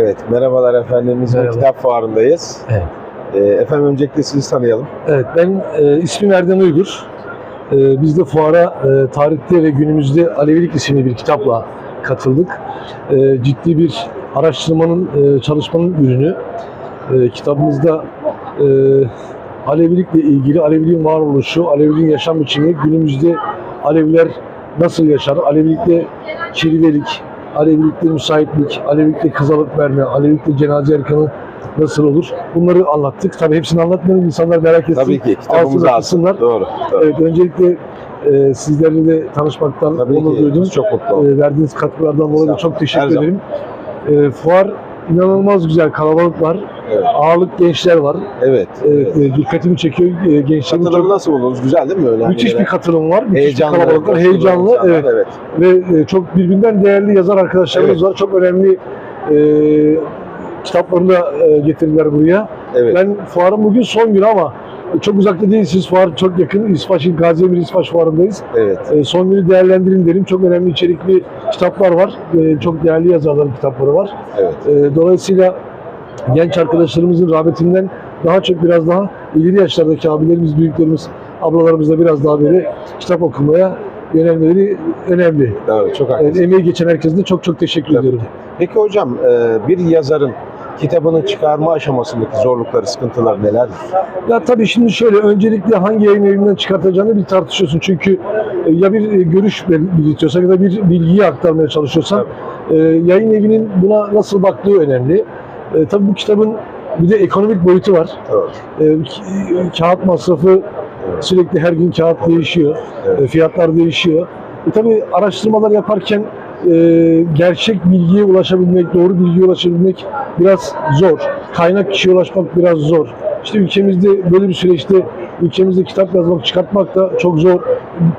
Evet, merhabalar efendim. İzmir Merhaba. Kitap Fuarı'ndayız. Evet. Ee, efendim öncelikle sizi tanıyalım. Evet, ben e, ismim Erdem Uygur. E, biz de fuara e, tarihte ve günümüzde Alevilik isimli bir kitapla katıldık. E, ciddi bir araştırmanın, e, çalışmanın ürünü. E, kitabımızda e, Alevilikle ilgili, Aleviliğin varoluşu, Aleviliğin yaşam biçimi, günümüzde Aleviler nasıl yaşar, Alevilikte kirvelik, Alevilikte müsaitlik, Alevilikte kızalık verme, Alevilikte cenaze erkanı nasıl olur? Bunları anlattık. Tabii hepsini anlatmayalım. İnsanlar merak etsin. Tabii ki kitabımızı Altına alsın. kısımlar. Doğru. doğru. Evet, öncelikle e, sizlerle de tanışmaktan Tabii onur ki duydum. çok mutlu. E, verdiğiniz katkılardan dolayı çok Her teşekkür zaman. ederim. E, fuar inanılmaz güzel, kalabalık var. Evet. Ağırlık gençler var. Evet. Evet, e, dikkatimi çekiyor. E, gençlerin Katılımı çok nasıl buldunuz? Güzel değil mi öyle? müthiş bir katılım var. Müthiş heyecanlı, bir kalabalık var. coşkulu Heyecanlı. insanlar, Evet. evet. Ve e, çok birbirinden değerli yazar arkadaşlarımız Evet. var. Çok önemli e, kitaplarını da e, getirdiler buraya. Evet. Ben fuarın bugün son günü ama çok uzakta değilsiniz. Fuar çok yakın. İsfaç'ın Gazi Emir İsfaç fuarındayız. Evet. E, son günü değerlendirin derim. Çok önemli içerikli kitaplar var. E, çok değerli yazarların kitapları var. Evet. E, dolayısıyla genç arkadaşlarımızın rağbetinden daha çok biraz daha ileri yaşlardaki abilerimiz, büyüklerimiz, ablalarımızla biraz daha böyle kitap okumaya yönelmeleri önemli. Doğru. Çok haklısınız. emeği geçen herkese de çok çok teşekkür Tabii. ediyorum. Peki hocam e, bir yazarın kitabını çıkarma aşamasındaki zorlukları, sıkıntılar nelerdir? Ya tabii şimdi şöyle öncelikle hangi yayın evinden çıkartacağını bir tartışıyorsun. Çünkü e, ya bir e, görüş belirtiyorsan ya da bir bilgiyi aktarmaya çalışıyorsan e, yayın evinin buna nasıl baktığı önemli. E, tabii bu kitabın bir de ekonomik boyutu var. Doğru. E, kağıt masrafı sürekli her gün kağıt değişiyor. Evet. E, fiyatlar değişiyor. E, tabii araştırmalar yaparken e, gerçek bilgiye ulaşabilmek, doğru bilgiye ulaşabilmek biraz zor. Kaynak kişiye ulaşmak biraz zor. İşte ülkemizde böyle bir süreçte ülkemizde kitap yazmak, çıkartmak da çok zor.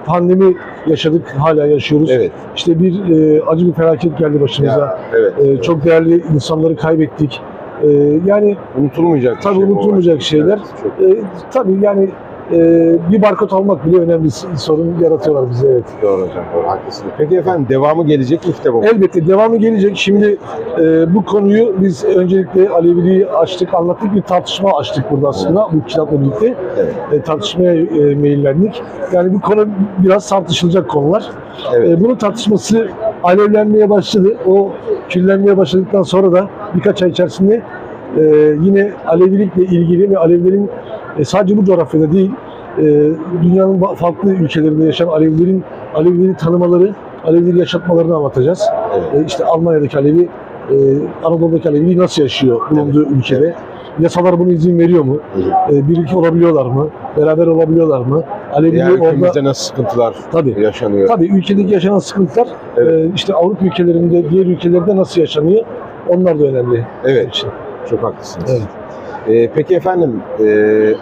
Pandemi yaşadık, hala yaşıyoruz. Evet. İşte bir e, acı bir felaket geldi başımıza. Ya, evet. E, çok değerli insanları kaybettik. E, yani Unutulmayacak Tabii şey unutulmayacak şeyler. Evet, çok e, tabii yani e, bir barkod almak bile önemli sorun yaratıyorlar bize evet. doğru hocam. Doğru. Haklısınız. Peki efendim devamı gelecek mi kitabın? Elbette devamı gelecek. Şimdi e, bu konuyu biz öncelikle Aleviliği açtık, anlattık. Bir tartışma açtık burada aslında bu kitapla birlikte. Evet. E, tartışmaya e, meyillendik. Yani bu konu biraz tartışılacak konular. Evet. E, bunun tartışması alevlenmeye başladı. O küllenmeye başladıktan sonra da birkaç ay içerisinde e, yine Alevilikle ilgili ve Alevilerin e, sadece bu coğrafyada değil, e, dünyanın farklı ülkelerinde yaşayan Alevilerin Alevileri tanımaları, Alevileri yaşatmalarını anlatacağız. Evet. E, işte Almanya'daki Alevi, e, Anadolu'daki Alevi nasıl yaşıyor bulunduğu ülkede? Yasalar buna izin veriyor mu? Hı. E, birlikte olabiliyorlar mı? Beraber olabiliyorlar mı? Aleviliği Yani orada... nasıl sıkıntılar Tabii. yaşanıyor? Tabii ülkedeki yaşanan sıkıntılar Evet. e, işte Avrupa ülkelerinde, diğer ülkelerde nasıl yaşanıyor? Onlar da önemli. Evet. için. Çok haklısınız. Evet. Ee, peki efendim, e,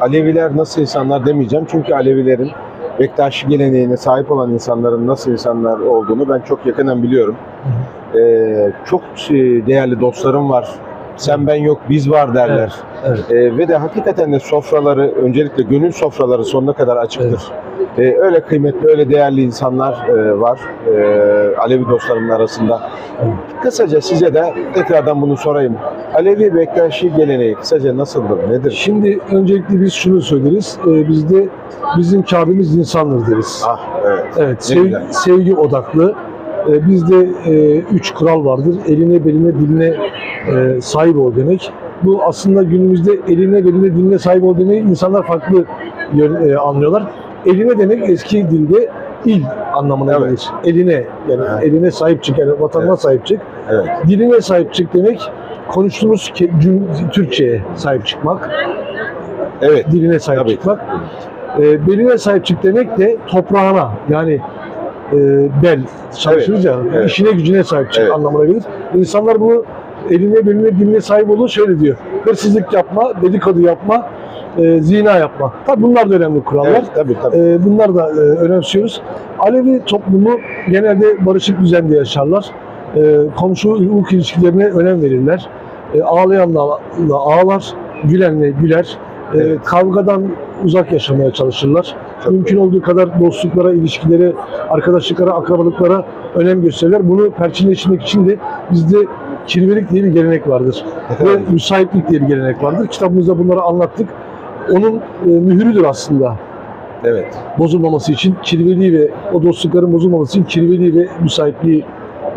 Aleviler nasıl insanlar demeyeceğim çünkü Alevilerin Bektaşi geleneğine sahip olan insanların nasıl insanlar olduğunu ben çok yakından biliyorum. Ee, çok şey, değerli dostlarım var. Sen ben yok biz var derler. Evet. Ee, ve de hakikaten de sofraları öncelikle gönül sofraları sonuna kadar açıktır. Ee, öyle kıymetli, öyle değerli insanlar e, var e, Alevi dostlarımın arasında. Evet. Kısaca size de tekrardan bunu sorayım. Alevi Bektaşi geleneği kısaca nasıldır, nedir? Şimdi öncelikle biz şunu söyleriz. E, bizde bizim Kabe'miz insandır deriz. Ah evet. Evet, sev- güzel. sevgi odaklı. E, bizde e, üç kural vardır. Eline, beline, diline e, sahip ol demek. Bu aslında günümüzde eline, beline, diline sahip ol demeyi insanlar farklı yön, e, anlıyorlar. Eline demek eski dilde il anlamına Evet. gelir. Eline, yani Evet. eline sahip çık, yani vatanına Evet. sahip çık. Evet. Diline sahip çık demek konuştuğumuz Türkçe'ye sahip çıkmak, Evet. diline sahip Tabii. çıkmak. E, beline sahip çık demek de toprağına yani e, bel çalışırız ya evet. işine gücüne sahip çık Evet. anlamına gelir. İnsanlar bunu eline beline diline sahip olduğu şöyle diyor. Hırsızlık yapma, dedikodu yapma, e, zina yapma. Tabi bunlar da önemli kurallar. Evet, tabii tabii. E, bunlar da e, önemsiyoruz. Alevi toplumu genelde barışık düzende yaşarlar. E, komşu hukuk ilişkilerine önem verirler. E, ağlayanla ağlar, gülenle güler. E, Evet. Kavgadan uzak yaşamaya çalışırlar. Çok Mümkün olduğu kadar dostluklara, ilişkilere, arkadaşlıklara, akrabalıklara önem gösterirler. Bunu perçinleştirmek için de bizde kirvelik diye bir gelenek vardır. Ve müsaitlik diye bir gelenek vardır. Kitabımızda bunları anlattık. Onun e, mührüdür aslında Evet. bozulmaması için kirveliği ve o dostlukların bozulmaması için kirveliği ve müsaitliği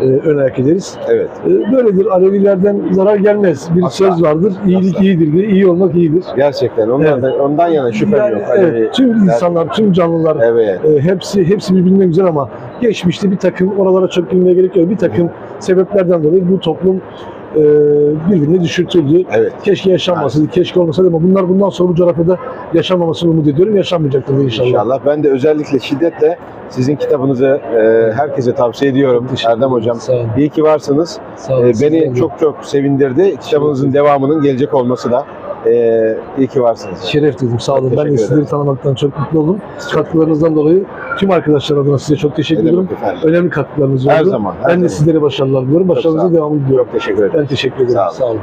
e, ön ayak ederiz. Evet. E, böyledir. Alevilerden zarar gelmez. Bir Asla. söz vardır. İyilik Asla. iyidir diye. iyi olmak iyidir. Gerçekten. Ondan, Evet. ondan yana şüphem Yani, yok. Hani evet, tüm insanlar, tüm canlılar Evet. e, hepsi hepsi birbirinden güzel ama geçmişte bir takım oralara çok girmeye gerek yok. Bir takım sebeplerden dolayı bu toplum e, birbirine düşürtüldü. Evet. Keşke yaşanmasaydı, keşke olmasaydı ama bunlar bundan sonra bu coğrafyada yaşanmamasını umut ediyorum. Yaşanmayacaktır inşallah. İnşallah. Ben de özellikle şiddetle sizin kitabınızı e, herkese tavsiye ediyorum. Teşekkür Erdem Hocam. Sağ olun. İyi ki varsınız. Sağ olun. E, beni çok çok sevindirdi. Kitabınızın devamının gelecek olması da e, iyi ki varsınız. şeref duydum. Sağ olun. Ben de sizleri tanımaktan çok mutlu oldum. Katkılarınızdan dolayı tüm arkadaşlar adına size çok teşekkür ediyorum. Önemli katkılarınız oldu. Her zaman. her ben de zaman. sizlere başarılar diliyorum. Olun. devamını diliyorum. Çok teşekkür ederim. Ben teşekkür ederim. Sağ olun. Sağ olun.